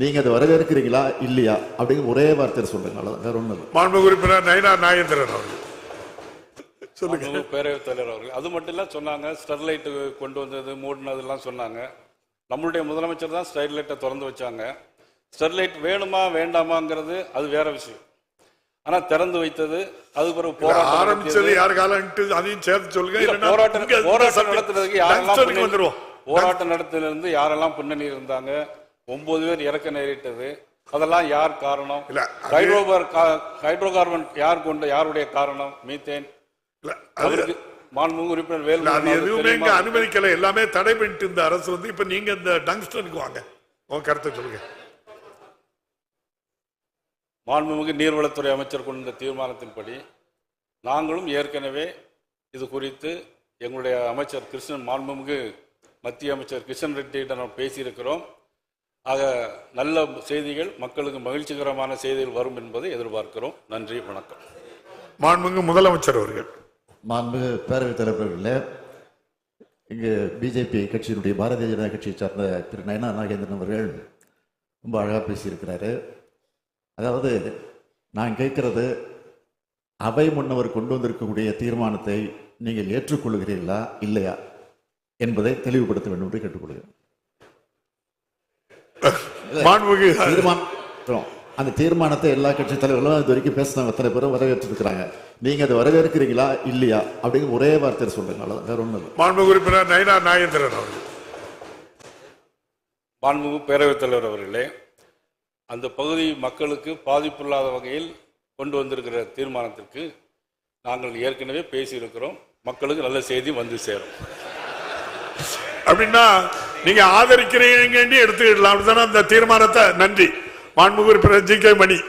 நீங்க அதை வரவேற்கிறீங்களா? இல்லையா? அப்படிங்கிற ஒரே வார்த்தையில் சொல்லுங்க அவ்வளவுதான். வேற இல்லை. மாண்பு உறுப்பினர் நயினா நாகேந்திரன் அவர்கள். சொல்லுங்க. பேரவைத் தலைவர் அவர்கள். அது மட்டும் இல்ல சொன்னாங்க ஸ்டெர்லைட் கொண்டு வந்தது மூடினதெல்லாம் சொன்னாங்க. நம்மளுடைய முதலமைச்சர் தான் ஸ்டெர்லைட்டை திறந்து வச்சாங்க. ஸ்டெர்லைட் வேணுமா வேண்டாமாங்கிறது அது வேற விஷயம். ஆனா திறந்து வைத்தது அது பிறகு போராட்டம் ஆரம்பிச்சது. யார் காலன்ட்டு அதையும் சேர்த்து சொல்லுங்க. போராட்டம் போராட்டம் நடத்துறதுக்கு யாரெல்லாம் போராட்டம் நடத்திலிருந்து யாரெல்லாம் பின்னணி இருந்தாங்க? ஒன்பது பேர் இறக்க நேரிட்டது. அதெல்லாம் யார் காரணம்? ஹைட்ரோகார் ஹைட்ரோ கார்பன் யார் கொண்ட யாருடைய காரணம்? மீத்தேன். மாண்புமிகு உறுப்பினர் வேலு இல்ல, அது அவர்களுக்கு எதுவுமே இங்க தெரியுமா? அனுமதிக்கல. எல்லாமே தடை பண்ணிட்டு இந்த அரசு வந்து இப்ப நீங்க இந்த டங்ஸ்டனுக்கு வாங்க. உங்க கருத்தை சொல்லுங்க. மாண்புமிகு நீர்வளத்துறை அமைச்சர் கொண்ட தீர்மானத்தின்படி நாங்களும் ஏற்கனவே இது குறித்து எங்களுடைய அமைச்சர் கிருஷ்ணன் மாண்புமிகு மத்திய அமைச்சர் கிஷன் ரெட்டியிடம் பேசியிருக்கிறோம். ஆக நல்ல செய்திகள் மக்களுக்கு மகிழ்ச்சிகரமான செய்திகள் வரும் என்பதை எதிர்பார்க்கிறோம். நன்றி வணக்கம். மாண்புமிகு முதலமைச்சர் அவர்கள். மாண்புமிகு பேரவைத் தலைவர்களே இங்கு பிஜேபி கட்சியினுடைய பாரதிய ஜனதா கட்சியை சார்ந்த திரு நயனா நாகேந்திரன் அவர்கள் ரொம்ப அழகாக பேசியிருக்கிறாரு. அதாவது நான் கேட்கிறது அவை முன்னவர் கொண்டு வந்திருக்கக்கூடிய தீர்மானத்தை நீங்கள் ஏற்றுக்கொள்கிறீர்களா இல்லையா என்பதை தெளிவுபடுத்த வேண்டும் என்று கேட்டுக்கொள்கிறேன். மாண்புமிகு. தீர்மானம் அந்த தீர்மானத்தை எல்லா கட்சி தலைவர்களும் இது வரைக்கும் பேசினவங்க அத்தனை பேரும் வரவேற்றிருக்கிறாங்க. நீங்க அதை வரவேற்கிறீங்களா? இல்லையா? அப்படிங்கிற ஒரே வார்த்தையில் சொல்லுங்க அவ்வளவுதான். வேற ஒண்ணும் இல்லை. மாண்புமிகு உறுப்பினர் நயினா நாகேந்திரன் அவர்கள். மாண்புமிகு பேரவைத் தலைவர் அவர்களே அந்த பகுதி மக்களுக்கு பாதிப்பில்லாத வகையில் கொண்டு வந்திருக்கிற தீர்மானத்திற்கு நாங்கள் ஏற்கனவே பேசியிருக்கிறோம். மக்களுக்கு நல்ல செய்தி வந்து சேரும். அப்படின்னா நீங்க ஆதரிக்கிறீங்கன்னு எடுத்துக்கிடலாம். அப்படிதானே அந்த தீர்மானத்தை? நன்றி. மாண்புமிகு ஜி கே மணி.